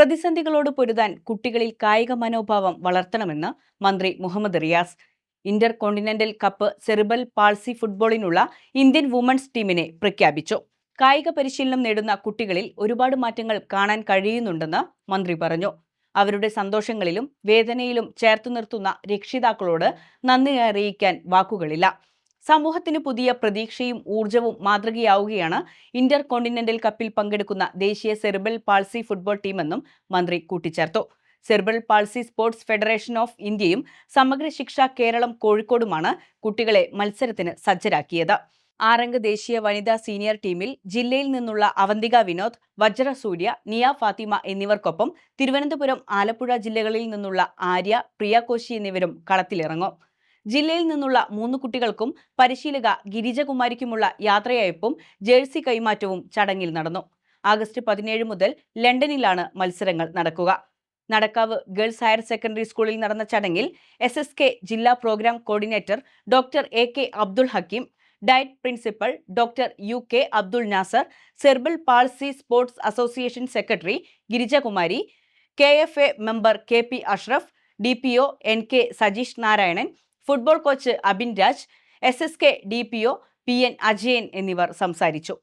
പ്രതിസന്ധികളോട് പൊരുതാൻ കുട്ടികളിൽ കായിക മനോഭാവം വളർത്തണമെന്ന് മന്ത്രി Muhammad Riyas. Inter continental cup cerebral palsy ഫുട്ബോളിനുള്ള Indian women's ടീമിനെ പ്രഖ്യാപിച്ചു. കായിക പരിശീലനം നേടുന്ന കുട്ടികളിൽ ഒരുപാട് മാറ്റങ്ങൾ കാണാൻ കഴിയുന്നുണ്ടെന്ന് മന്ത്രി പറഞ്ഞു. അവരുടെ സന്തോഷങ്ങളിലും വേദനയിലും ചേർത്തു നിർത്തുന്ന രക്ഷിതാക്കളോട് നന്ദി അറിയിക്കാൻ വാക്കുകളില്ല. സമൂഹത്തിന് പുതിയ പ്രതീക്ഷയും ഊർജവും മാതൃകയാവുകയാണ് ഇന്റർ കോണ്ടിനെന്റൽ കപ്പിൽ പങ്കെടുക്കുന്ന ദേശീയ സെർബൽ പാൾസി ഫുട്ബോൾ ടീമെന്നും മന്ത്രി കൂട്ടിച്ചേർത്തു. Cerebral palsy sports federation of ഇന്ത്യയും സമഗ്ര ശിക്ഷ കേരളം കോഴിക്കോടുമാണ് കുട്ടികളെ മത്സരത്തിന് സജ്ജരാക്കിയത്. ആറംഗ ദേശീയ വനിതാ സീനിയർ ടീമിൽ ജില്ലയിൽ നിന്നുള്ള അവന്തിക വിനോദ് വജ്ര സൂര്യ നിയ ഫാത്തിമ എന്നിവർക്കൊപ്പം തിരുവനന്തപുരം ആലപ്പുഴ ജില്ലകളിൽ നിന്നുള്ള ആര്യ പ്രിയ കോശി എന്നിവരും കളത്തിലിറങ്ങും. ജില്ലയിൽ നിന്നുള്ള മൂന്ന് കുട്ടികൾക്കും പരിശീലക ഗിരിജകുമാരിക്കുമുള്ള യാത്രയയപ്പും ജേഴ്സി കൈമാറ്റവും ചടങ്ങിൽ നടന്നു. ആഗസ്റ്റ് പതിനേഴ് മുതൽ ലണ്ടനിലാണ് മത്സരങ്ങൾ നടക്കുക. നടക്കാവ് ഗേൾസ് ഹയർ സെക്കൻഡറി സ്കൂളിൽ നടന്ന ചടങ്ങിൽ എസ് എസ് കെ ജില്ലാ programme coordinator doctor A K Abdul Hakeem DIET principal doctor U K Abdul Nasar cerebral palsy sports association secretary Girijakumari K F A member K P Ashraf D P O N K Sajeesh Narayanan football coach Abin Raj S S K D P O P N Ajayan എന്നിവർ സംസാരിച്ചു.